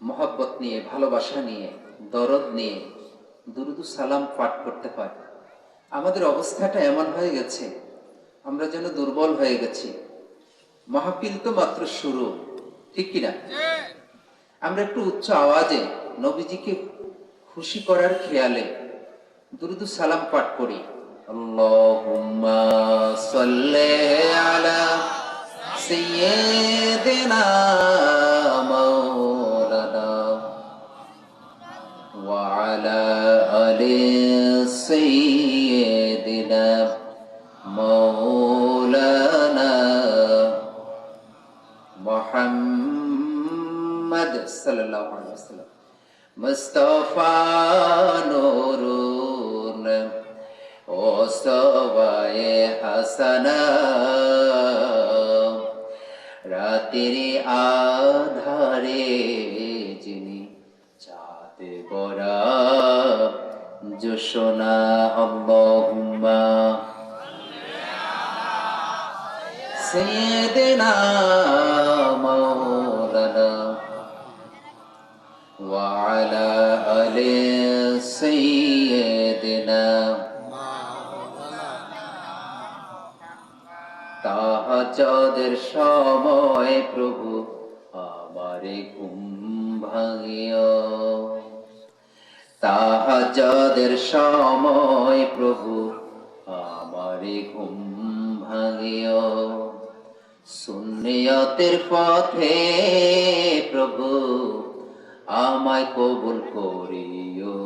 মহব্বত নিয়ে, ভালোবাসা নিয়ে, দরদ নিয়ে, দুরুদু সালাম পাঠ করতে পারি। আমাদের অবস্থাটা এমন হয়ে গেছে, আমরা যেন দুর্বল হয়ে গেছি। মাহফিল তো মাত্র শুরু, ঠিক কিনা আমরা একটু উচ্চ আওয়াজে নবীজিকে খুশি করার খেয়ালে দুরুদু সালাম পাঠ করি। আল্লাহুম্মা আলা সাইয়্যিদিনা وعلى آل سيدنا مولانا محمد صلى الله عليه وسلم. مصطفى نور وصوى حسنا. راتري آل জোসনা আল্লাহুম্মা سيدنا مولانا وعلى آل سيدنا তাহাজদের সময় প্রভু আমারে ঘুম ভাঙিও তাহাজদের সময় প্রভু আমারে ঘুম ভাঙিও। শূন্যতের পথে প্রভু আমায় কবুল করিও।